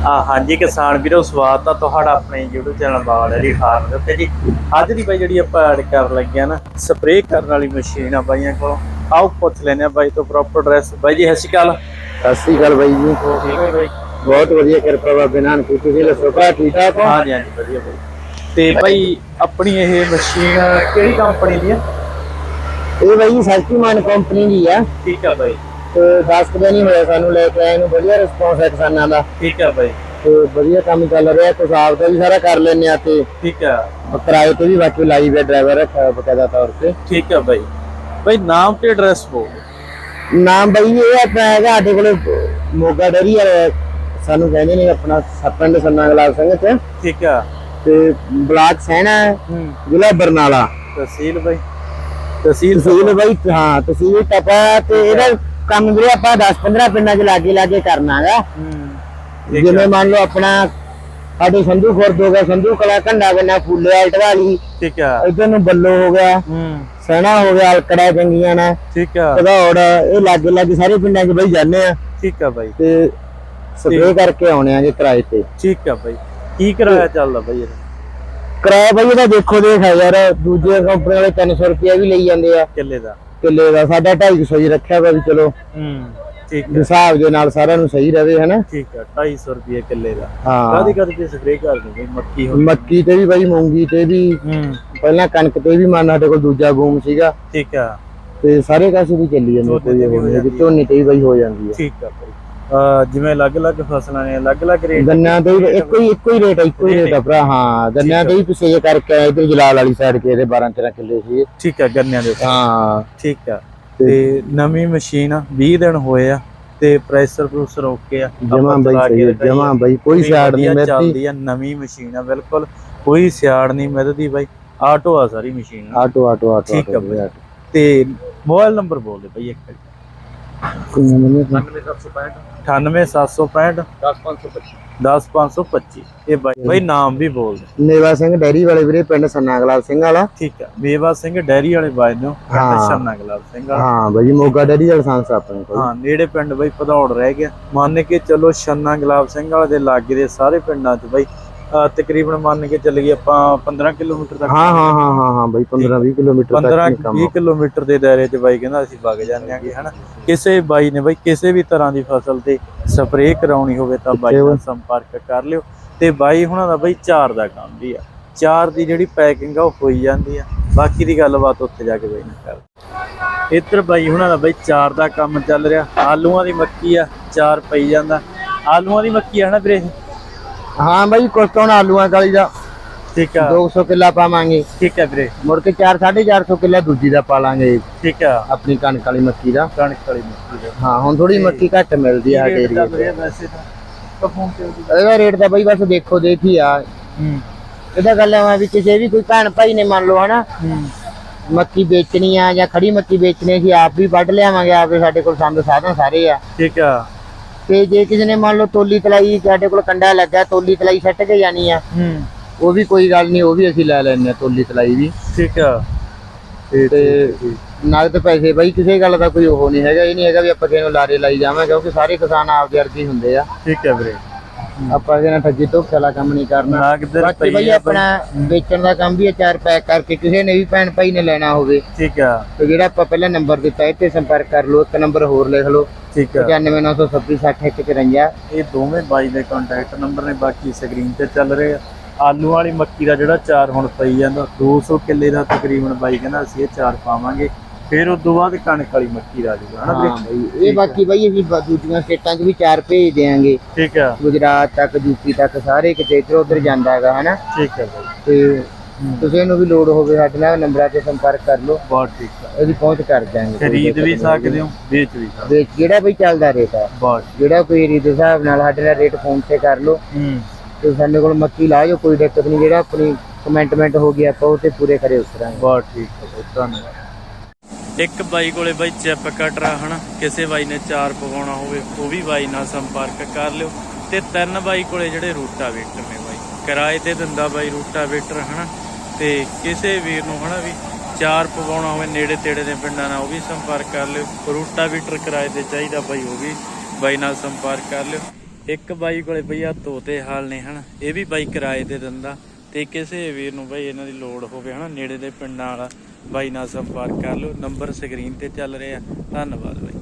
ਆ ਹਾਂਜੀ ਕਿਸਾਨ ਵੀਰੋ ਸਵਾਗਤ ਆ ਤੁਹਾਡਾ ਆਪਣੇ YouTube channel Bal dairy farm ਦੇ ਉੱਤੇ ਜੀ। ਅੱਜ ਦੀ ਬਾਈ ਜਿਹੜੀ ਆਪਾਂ ਐਡ ਕਰਨ ਲੱਗੇ ਆ ਨਾ ਸਪਰੇਅ ਕਰਨ ਵਾਲੀ ਮਸ਼ੀਨ ਆ ਬਾਈਆਂ ਕੋਲ। ਆਓ ਪੁੱਛ ਲੈਨੇ ਆ ਬਾਈ ਤੋਂ ਪ੍ਰੋਪਰ ਐਡਰੈਸ ਬਾਈ ਜੀ ਸਤਿ ਸ਼੍ਰੀ ਅਕਾਲ। ਸਤਿ ਸ੍ਰੀ ਅਕਾਲ ਬਾਈ ਜੀ। ਠੀਕ ਹੈ ਬਾਈ? ਬਹੁਤ ਵਧੀਆ ਕਿਰਪਾ ਬਾਬੇ ਨਾਨਕ। ਤੁਸੀਂ ਦੱਸੋ ਭਰਾ ਠੀਕ ਠਾਕ ਹੋ? ਹਾਂਜੀ ਹਾਂਜੀ ਵਧੀਆ ਬਾਈ। ਤੇ ਬਾਈ ਆਪਣੀ ਇਹ ਮਸ਼ੀਨ ਕਿਹੜੀ ਕੰਪਨੀ ਦੀ ਆ? ਇਹ ਬਾਈ ਸ਼ਕਤੀਮਾਨ ਕੰਪਨੀ ਦੀ ਆ। ਠੀਕ ਆ ਬਾਈ। ਤੇ 10 ਕੁ ਦਿਨ ਹੀ ਹੋਇਆ ਸਾਨੂੰ ਲੈ ਕੇ ਆਏ ਨੂੰ ਵਧੀਆ ਰਿਸਪੌਂਸ ਹੈ ਕਿਸਾਨਾਂ ਦਾ। ਠੀਕ ਆ ਬਾਈ। ਤੇ ਵਧੀਆ ਕੰਮ ਚੱਲ ਰਿਹਾ ਕੁਛ ਆਪ ਦਾ ਵੀ ਸਾਰਾ ਕਰ ਲੈਂਦੇ ਆ ਤੇ ਠੀਕ ਆ। ਕਿਰਾਏ ਤੇ ਵੀ ਬਾਕੀ ਲਾਈਵ ਹੈ ਡਰਾਈਵਰ ਰੱਖਿਆ ਬਕਾਇਦਾ ਤੌਰ ਤੇ। ਠੀਕ ਆ ਬਾਈ। ਬਾਈ ਨਾਮ ਤੇ ਐਡਰੈਸ ਬੋਲ ਨਾਮ ਬਾਈ ਇਹ ਆਪਣਾ ਹੈਗਾ ਸਾਡੇ ਕੋਲੇ ਮੋਗਾ ਡੇਰੀ ਵਾਲੇ ਸਾਨੂੰ ਕਹਿੰਦੇ ਨੇ ਆਪਣਾ ਸੱਪੰਡ ਸੰਨਾ ਗਲਾਸ ਸਿੰਘ ਚ ਠੀਕ ਆ। ਤੇ ਬਲਾਕ ਸੈਣਾ ਜ਼ਿਲ੍ਹਾ ਬਰਨਾਲਾ। ਤਹਿਸੀਲ ਬਾਈ। ਤਹਿਸੀਲ ਤਹਿਸੀਲ ਬਾਈ ਹਾਂ ਤਹਿਸੀਲ ਟਪਾ ਤੇ ਇਹਦਾ ਕੰਮ ਵੀਰੇ ਆਪਾਂ 10-15 ਪਿੰਡਾਂ 'ਚ ਲਾਗੇ ਲਾਗੇ ਕਰਨਾਗਾ ਜਿਵੇਂ ਆ ਮੰਨ ਲਓ ਆਪਣਾ ਸਾਡੇ ਸੰਧੂ ਖੁਰਦ ਹੋ ਗਿਆ ਸੰਧੂ ਕਲਾ ਘੰਡਾ ਬੰਨਾ ਫੁੱਲੇ ਵਾਲੀ ਠੀਕ ਆ। ਇਧਰ ਨੂੰ ਬੱਲੋ ਹੋ ਗਿਆ ਹੂੰ। ਸੈਣਾ ਹੋ ਗਿਆ ਅਲਕੜਾ ਚੰਗੀਆਂ ਨਾ। ਠੀਕ ਆ। ਘੜੌੜ ਇਹ ਲਾਗੇ ਲਾਗੇ ਸਾਰੇ ਪਿੰਡਾਂ 'ਚ ਬਈ ਜਾਂਦੇ ਆ। ਠੀਕ ਆ ਬਾਈ। ਤੇ ਸਪਰੇਅ ਕਰਕੇ ਆਉਣੇ ਆਗੇ ਕਿਰਾਏ ਤੇ। ਠੀਕ ਆ ਬਾਈ। ਕੀ ਕਿਰਾਇਆ ਚੱਲਦਾ ਬਾਈ ਇਹਦਾ? ਕਿਰਾਇਆ ਬਈ ਇਹਦਾ ਦੇਖੋ ਦੇਖ ਯਾਰ ਦੂਜੇ ਕੰਪਨੀ ਵਾਲੇ 300 ਰੁਪਏ ਵੀ ਲਈ ਜਾਂਦੇ ਆ। ਕਿੱਲੇ ਦਾ? ਕਿੱਲੇ ਦਾ ਸਾਡਾ 250 ਹੀ ਰੱਖਿਆ ਵਾ ਵੀ ਚਲੋ। ਹੂੰ ਠੀਕ ਵੀ ਆ ਹਿਸਾਬ ਦੇ ਨਾਲ ਸਾਰਿਆਂ ਨੂੰ ਸਹੀ ਰਵੇ ਹਨਾ? ਠੀਕ ਆ 250 ਰੁਪਏ ਕਿੱਲੇ ਦਾ। ਹਾਂ। ਕਾਦੀ ਕਾਦੀ ਤੇ ਸਪਰੇਅ ਕਰ ਦਿੰਦੇ ਮੱਕੀ ਹੋ ਮੱਕੀ ਤੇ ਵੀ ਬਾਈ ਮੂੰਗੀ ਤੇ ਵੀ। ਹੂੰ। ਪਹਿਲਾਂ ਕਣਕ ਤੇ ਵੀ ਮੰਨ ਸਾਡੇ ਕੋਲ ਦੂਜਾ ਬੂਮ ਸੀਗਾ। ਠੀਕ ਆ ਤੇ ਸਾਰੇ ਕਾਸੇ ਦੀ ਚੱਲੀ ਜਾਂਦੀ ਝੋਨੇ ਕੋਈ ਤੇ ਵੀ ਹੋ ਜਾਂਦੀ ਝੋਨੇ ਤੇ ਵੀ ਬਾਈ ਹੋ ਜਾਂਦੀ ਹੈ। ਠੀਕ ਅਹ ਜਿਵੇਂ ਅਲੱਗ-ਅਲੱਗ ਫਸਲਾਂ ਨੇ ਅਲੱਗ-ਅਲੱਗ ਰੇਟ ਗੰਨਿਆਂ ਤੇ ਵੀ ਇੱਕੋ ਹੀ ਇੱਕੋ ਹੀ ਰੇਟ ਆ, ਇੱਕੋ ਹੀ ਰੇਟ ਆ ਭਰਾ ਹਾਂ ਗੰਨਿਆਂ ਤੇ ਵੀ ਪਿਛੇ ਕਰਕੇ ਇਧਰ ਜਲਾਲ ਵਾਲੀ ਸਾਈਡ ਕੇ ਇਹਦੇ 12 13 ਕਿੱਲੇ ਸੀ ਠੀਕ ਆ ਗੰਨਿਆਂ ਦੇ। ਹਾਂ। ਠੀਕ ਆ ਤੇ ਨਵੀਂ ਮਸ਼ੀਨ ਆ 20 ਦਿਨ ਹੋਏ ਆ ਤੇ ਪ੍ਰੈਸ਼ਰ ਪ੍ਰੂਸਰ ਓਕੇ ਆ। ਜਮਾ ਬਾਈ ਹੈ। ਜਮਾਂ ਬਾਈ ਕੋਈ ਛਾੜ ਨਹੀਂ ਮਿਲਦੀ ਚੱਲਦੀ ਆ ਨਵੀਂ ਮਸ਼ੀਨ ਆ ਬਿਲਕੁਲ ਕੋਈ ਸਿਆੜ ਨਹੀਂ ਮਿਲਦੀ ਬਾਈ। ਆਟੋ ਆ ਸਾਰੀ ਮਸ਼ੀਨ। ਆਟੋ ਆਟੋ ਆਟੋ ਠੀਕ ਆ। ਤੇ ਮੋਬਾਈਲ ਨੰਬਰ ਬੋਲ ਦੇ ਬਾਈ ਇੱਕ ਵਾਰੀ। 98765 10525 ਇਹ ਬਾਈ ਬਾਈ ਨਾਮ ਵੀ ਬੋਲ ਦੇ ਸਿੰਘ ਡੈਰੀ ਵਾਲੇ ਵੀਰੇ ਪਿੰਡ ਸੰਨਾ ਸਿੰਘ ਵਾਲਾ ਠੀਕ ਆ ਮੇਵਾ ਸਿੰਘ ਡੈਰੀ ਵਾਲੇ ਬਾਈ ਨੂੰ ਹਾਂ। ਸ਼ਰਨਾ ਸਿੰਘ ਵਾਲਾ ਹਾਂ ਬਾਈ ਮੋਗਾ ਡੈਰੀ ਦਾ ਲਾਇਸੈਂਸ ਆਪਣੇ ਕੋਲ ਹਾਂ ਨੇੜੇ ਪਿੰਡ ਬਾਈ ਭਦੌੜ ਰਹਿ ਗਿਆ ਮੰਨ ਕੇ ਚਲੋ ਛੰਨਾ ਗੁਲਾਬ ਸਿੰਘ ਵਾਲੇ ਦੇ ਲਾਗੇ ਦੇ ਸਾਰੇ ਪਿੰਡਾਂ 'ਚ ਬਾਈ ਤਕਰੀਬਨ ਮੰਨ ਕੇ ਚੱਲੀਏ ਆਪਾਂ 15 ਕਿਲੋਮੀਟਰ ਤੱਕ ਹਾਂ ਹਾਂ ਹਾਂ ਹਾਂ ਹਾਂ ਬਾਈ 15 20 ਕਿਲੋਮੀਟਰ ਤੱਕ 15 ਨਹੀਂ ਕੰਮ 20 ਕਿਲੋਮੀਟਰ ਦੇ ਦਾਇਰੇ 'ਚ ਬਾਈ ਕਹਿੰਦਾ ਅਸੀਂ ਵਗ ਜਾਂਦੇ ਆਂਗੇ ਹਨਾ? ਕਿਸੇ ਬਾਈ ਨੇ ਬਾਈ ਕਿਸੇ ਵੀ ਤਰ੍ਹਾਂ ਦੀ ਫਸਲ ਤੇ ਸਪਰੇਅ ਕਰਾਉਣੀ ਹੋਵੇ ਤਾਂ ਬਾਈ ਨਾਲ ਸੰਪਰਕ ਕਰ ਲਿਓ। ਤੇ ਬਾਈ ਹੁਣਾਂ ਦਾ ਬਾਈ ਚਾਰ ਦਾ ਕੰਮ ਵੀ ਆ। ਚਾਰ ਦੀ ਜਿਹੜੀ ਪੈਕਿੰਗ ਆ ਉਹ ਹੋਈ ਜਾਂਦੀ ਆ। ਬਾਕੀ ਦੀ ਗੱਲਬਾਤ ਉੱਥੇ ਜਾ ਕੇ ਬਾਈ ਨਾਲ ਕਰ ਇੱਧਰ ਬਾਈ ਹੁਣਾਂ ਦਾ ਬਾਈ ਚਾਰ ਦਾ ਕੰਮ ਚੱਲ ਰਿਹਾ। ਆਲੂਆਂ ਦੀ ਮੱਕੀ ਆ ਚਾਰ ਪਈ ਜਾਂਦਾ। ਆਲੂਆਂ ਦੀ ਮੱਕੀ ਆ ਨਾ ਵੀਰੇ? ਹਾਂ ਬਾਈ ਕੋਸਤੋਂ ਆਲੂਆਂ ਕਾਲੀ ਦਾ। ਠੀਕ ਆ। 200 ਕਿੱਲਾ ਪਾਵਾਂਗੇ। ਠੀਕ ਆ ਵੀਰੇ। ਮੁੜ ਕੇ 4 450 ਕਿੱਲਾ ਦੂਜੀ ਦਾ ਪਾ ਲਾਂਗੇ। ਠੀਕ ਆ। ਆਪਣੀ ਕਣਕ ਵਾਲੀ ਮੱਕੀ ਦਾ। ਕਣਕ ਵਾਲੀ ਮੱਕੀ ਦਾ। ਹਾਂ ਹੁਣ ਥੋੜੀ ਮੱਕੀ ਘੱਟ ਮਿਲਦੀ ਆ ਸਾਡੇ ਏਰੀਏ ਵੈਸੇ ਤਾਂ? ਤਾਂ ਫੋਨ ਤੇ ਇਹਦਾ ਰੇਟ ਤਾਂ ਬਾਈ ਬਸ ਦੇਖੋ ਦੇਖੀ ਆ। ਹੂੰ। ਇਹਦਾ ਗੱਲ ਆ ਵੀ ਕਿਸੇ ਵੀ ਕੋਈ ਭੈਣ ਭਾਈ ਨੇ ਮੰਨ ਲਓ ਹਨਾ। ਮੱਕੀ ਵੇਚਣੀ ਆ ਜਾਂ ਖੜੀ ਮੱਕੀ ਵੇਚਣੀ ਸੀ ਆਪ ਵੀ ਵੱਢ ਲਿਆਵਾਂਗੇ ਆਪੇ ਸਾਡੇ ਕੋਲ ਸੰਦ ਸਾਧਨ ਸਾਰੇ ਆ। ਠੀਕ ਆ। ਤੇ ਜੇ ਕਿਸੇ ਨੇ ਮੰਨ ਲਓ ਤੋਲੀ ਤਲਾਈ ਸਾਡੇ ਕੋਲ ਕੰਡਾ ਲੱਗਾ ਤੋਲੀ ਤਲਾਈ ਸੱਟ ਕੇ ਜਾਣੀ ਆ ਹੂੰ। ਉਹ ਵੀ ਕੋਈ ਗੱਲ ਨਹੀਂ ਉਹ ਵੀ ਅਸੀਂ ਲੈ ਲੈਣੇ ਆ ਤੋਲੀ ਤਲਾਈ ਵੀ। ਠੀਕ ਆ। ਤੇ ਨਗਦ ਪੈਸੇ ਬਾਈ ਕਿਸੇ ਗੱਲ ਦਾ ਕੋਈ ਉਹ ਨਹੀਂ ਹੈਗਾ ਇਹ ਨਹੀਂ ਹੈਗਾ ਵੀ ਆਪਾਂ ਕਿਸੇ ਨੂੰ ਲਾਰੇ ਲਾਈ ਜਾਵਾਂ ਕਿਉਂਕਿ ਸਾਰੇ ਕਿਸਾਨ ਆਪਦੇ ਅਰਜ਼ੀ ਹੁੰਦੇ ਆ। ਠੀਕ ਆ ਵੀਰੇ। ਆਪਾਂ ਇਹਦੇ ਨਾਲ ਠੱਗੀ ਧੋਖੇ ਵਾਲਾ ਕੰਮ ਨਹੀਂ ਕਰਨਾ। ਬਾਕੀ ਰੁਪਈਏ ਆਪਣਾ ਵੇਚਣ ਦਾ ਕੰਮ ਵੀ ਹੈ ਚਾਰ ਪੈਕ ਕਰਕੇ। ਕਿਸੇ ਨੇ ਵੀ ਭੈਣ ਭਾਈ ਨੇ ਲੈਣਾ ਹੋਵੇ। ਠੀਕ ਆ। ਤੇ ਜਿਹੜਾ ਆਪਾਂ ਪਹਿਲਾਂ ਨੰਬਰ ਦਿੱਤਾ ਇਹ ਤੇ ਸੰਪਰਕ ਕਰ ਲਓ ਇੱਕ ਨੰਬਰ ਹੋਰ ਲਿਖ ਲਓ। ਠੀਕ ਆ। 9996266153 ਇਹ ਦੋਵੇਂ ਬਾਈ ਦੇ ਕੰਟੈਕਟ ਨੰਬਰ ਨੇ ਬਾਕੀ ਸਕਰੀਨ ਤੇ ਚੱਲ ਰਹੇ ਆ। ਆਲੂ ਵਾਲੀ ਮੱਕੀ ਦਾ ਜਿਹੜਾ ਚਾਰ ਹੁਣ ਪਈ ਜਾਂਦਾ 200 ਕਿੱਲੇ ਦਾ ਤਕਰੀਬਨ ਬਾਈ ਕਹਿੰਦਾ ਅਸੀਂ ਇਹ ਚਾਰ ਪਾਵਾਂਗੇ। ਫਿਰ ਉਸ ਤੋਂ ਬਾਅਦ ਕਣਕ ਵਾਲੀ ਮੱਕੀ ਦਾ ਜੂਗਾ ਹਨਾ ਹਾਂ ਵੀਰੇ ਬਾਈ ਇਹ ਬਾਕੀ ਬਾਈ ਅਸੀਂ ਬ- ਦੂਜੀਆਂ ਸਟੇਟਾਂ 'ਚ ਵੀ ਚਾਰ ਭੇਜ ਦੇਾਂਗੇ ਠੀਕ ਆ ਗੁਜਰਾਤ ਤੱਕ ਯੂਪੀ ਤੱਕ ਸਾਰੇ ਕਿਤੇ ਇੱਧਰ ਉੱਧਰ ਜਾਂਦਾ ਹੈਗਾ ਹਨਾ? ਠੀਕ ਆ ਬਾਈ। ਤੇ ਕਿਸੇ ਨੂੰ ਵੀ ਲੋੜ ਹੋਵੇ ਸਾਡੇ ਨਾਲ ਨੰਬਰਾਂ ਤੇ ਸੰਪਰਕ ਕਰ ਲਓ। ਬਹੁਤ ਠੀਕ ਆ ਇਹਦੀ ਪਹੁੰਚ ਕਰ ਕੋਈ ਖਰੀਦ ਵੀ ਸਕਦੇ ਹੋ ਵੇਚ ਵੀ ਸਕਦੇ ਵੇਚ ਜਿਹੜਾ ਬਈ ਚੱਲਦਾ ਰੇਟ ਆ ਬਹੁਤ ਜਿਹੜਾ ਕੋਈ ਏਰੀਏ ਦੇ ਹਿਸਾਬ ਨਾਲ ਸਾਡੇ ਨਾਲ ਰੇਟ ਫੋਨ ਤੇ ਕਰ ਲਓ। ਹੂੰ। ਤੇ ਸਾਡੇ ਕੋਲ ਮੱਕੀ ਲਾ ਜਾਓ ਕੋਈ ਦਿੱਕਤ ਨਹੀਂ। ਜਿਹੜਾ ਆਪਣੀ ਕਮੈਂਟਮੈਂਟ ਹੋ ਗਈ ਆਪਾਂ ਉਹ ਤੇ ਪੂਰੇ ਕਰੇ ਉਤਰਾਂਗੇ ਬਹੁਤ ਠੀਕ ਹੈ ਬਾਈ, ਧੰਨਵਾਦ। ਇੱਕ ਬਾਈ ਕੋਲੇ ਬਾਈ ਚਿਪ ਕਟਰਾ ਆ ਹਨਾ, ਕਿਸੇ ਬਾਈ ਨੇ ਚਾਰ ਪਵਾਉਣਾ ਹੋਵੇ, ਉਹ ਵੀ ਬਾਈ ਨਾਲ ਸੰਪਰਕ ਕਰ ਲਿਓ। ਤੇ ਤਿੰਨ ਬਾਈ ਕੋਲੇ ਜਿਹੜੇ ਰੂਟਾਵੇਟਰ ਨੇ ਬਾਈ, ਕਿਰਾਏ ਤੇ ਦਿੰਦਾ ਬਾਈ ਰੂਟਾਵੇਟਰ ਹਨਾ। ਤੇ ਕਿਸੇ ਵੀਰ ਨੂੰ ਹਨਾ ਵੀ ਚਾਰ ਪਵਾਉਣਾ ਹੋਵੇ, ਨੇੜੇ ਤੇੜੇ ਦੇ ਪਿੰਡਾਂ ਨਾਲ ਉਹ ਵੀ ਸੰਪਰਕ ਕਰ ਲਿਓ। ਰੂਟਾਵੇਟਰ ਕਿਰਾਏ ਤੇ ਚਾਹੀਦਾ ਬਾਈ, ਉਹ ਵੀ ਬਾਈ ਨਾਲ ਸੰਪਰਕ ਕਰ ਲਿਓ। ਇੱਕ ਬਾਈ ਕੋਲੇ ਬਈ ਆ ਤੋਤੇ ਹਾਲ ਨੇ, ਹਨਾ। ਇਹ ਵੀ ਬਾਈ ਕਿਰਾਏ ਤੇ ਦਿੰਦਾ। ਤੇ ਕਿਸੇ ਵੀਰ ਨੂੰ ਬਾਈ ਇਹਨਾਂ ਦੀ ਲੋੜ ਹੋਵੇ, ਹਨਾ, ਨੇੜੇ ਦੇ ਪਿੰਡਾਂ ਵਾਲਾ। ਬਾਈ ਨਾਲ ਸੰਪਰਕ ਕਰ ਲਓ ਨੰਬਰ ਸਕਰੀਨ ਤੇ ਚੱਲ ਰਿਹਾ ਧੰਨਵਾਦ ਬਾਈ।